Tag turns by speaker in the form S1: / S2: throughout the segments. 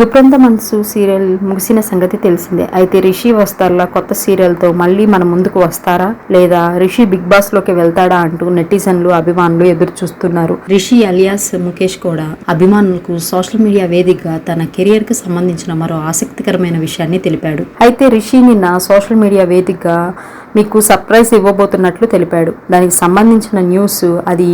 S1: గుప్రంత మనసు సీరియల్ ముగిసిన సంగతి తెలిసిందే. అయితే రిషి వస్తారులా కొత్త సీరియల్తో మళ్ళీ మన ముందుకు వస్తారా? లేదా రిషి బిగ్ బాస్లోకి వెళ్తాడా అంటూ నెటిజన్లు అభిమానులు ఎదురు చూస్తున్నారు రిషి అలియాస్ ముఖేష్ కూడా అభిమానులకు సోషల్ మీడియా వేదికగా తన కెరియర్కి సంబంధించిన మరో ఆసక్తికరమైన విషయాన్ని తెలిపాడు. అయితే రిషి నిన్న సోషల్ మీడియా వేదికగా మీకు సర్ప్రైజ్ ఇవ్వబోతున్నట్లు తెలిపాడు. దానికి సంబంధించిన న్యూస్ అది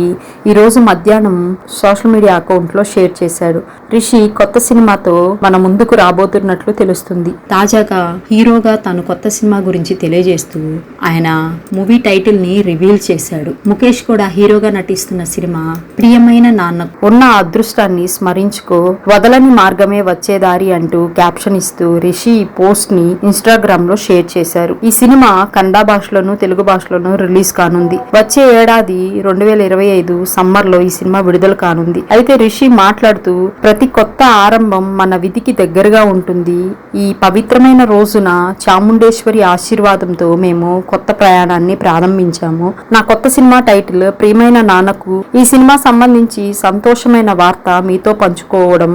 S1: ఈరోజు మధ్యాహ్నం సోషల్ మీడియా అకౌంట్లో షేర్ చేశాడు. రిషి కొత్త సినిమాతో మన ముందుకు రాబోతున్నట్లు తెలుస్తుంది. తాజాగా హీరోగా తాను కొత్త సినిమా గురించి తెలియజేస్తూ ఆయన మూవీ టైటిల్ని రివీల్ చేశాడు. ముఖేష్ కూడా హీరోగా నటిస్తున్న సినిమా ప్రియమైన నాన్న ఉన్న అదృష్టాన్ని స్మరించుకో వదలని మార్గమే వచ్చే దారి అంటూ క్యాప్షన్ ఇస్తూ రిషి ఈ పోస్ట్ని ఇన్స్టాగ్రామ్లో షేర్ చేశారు. ఈ సినిమా కండాబా భాషలోను తెలుగు భాషలోను రిలీజ్ కానుంది. వచ్చే ఏడాది రెండు వేల ఇరవై ఐదు సమ్మర్లో ఈ సినిమా విడుదల కానుంది. అయితే రిషి మాట్లాడుతూ ప్రతి కొత్త ఆరంభం మన విధికి దగ్గరగా ఉంటుంది. ఈ పవిత్రమైన రోజున చాముండేశ్వరి ఆశీర్వాదంతో మేము కొత్త ప్రయాణాన్ని ప్రారంభించాము. నా కొత్త సినిమా టైటిల్ ప్రియమైన నాన్నకు ఈ సినిమా సంబంధించి సంతోషమైన వార్త మీతో పంచుకోవడం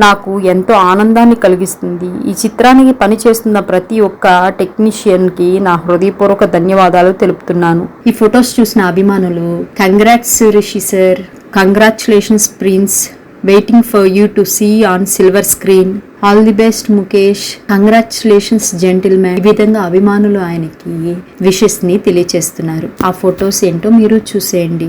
S1: నాకు ఎంతో ఆనందాన్ని కలిగిస్తుంది. ఈ చిత్రానికి పనిచేస్తున్న ప్రతి ఒక్క టెక్నీషియన్కి నా హృదయపూర్వక ధన్యవాదాలు తెలుపుతున్నాను. ఈ ఫొటోస్ చూసిన అభిమానులు congrats Rishi sir congratulations prince waiting for you to see on silver screen all the best Mukesh congratulations gentleman ఈ విధంగా అభిమానులు ఆయనకి విషెస్ని తెలియచేస్తున్నారు. ఆ ఫొటోస్ ఏంటో మీరు చూసేయండి.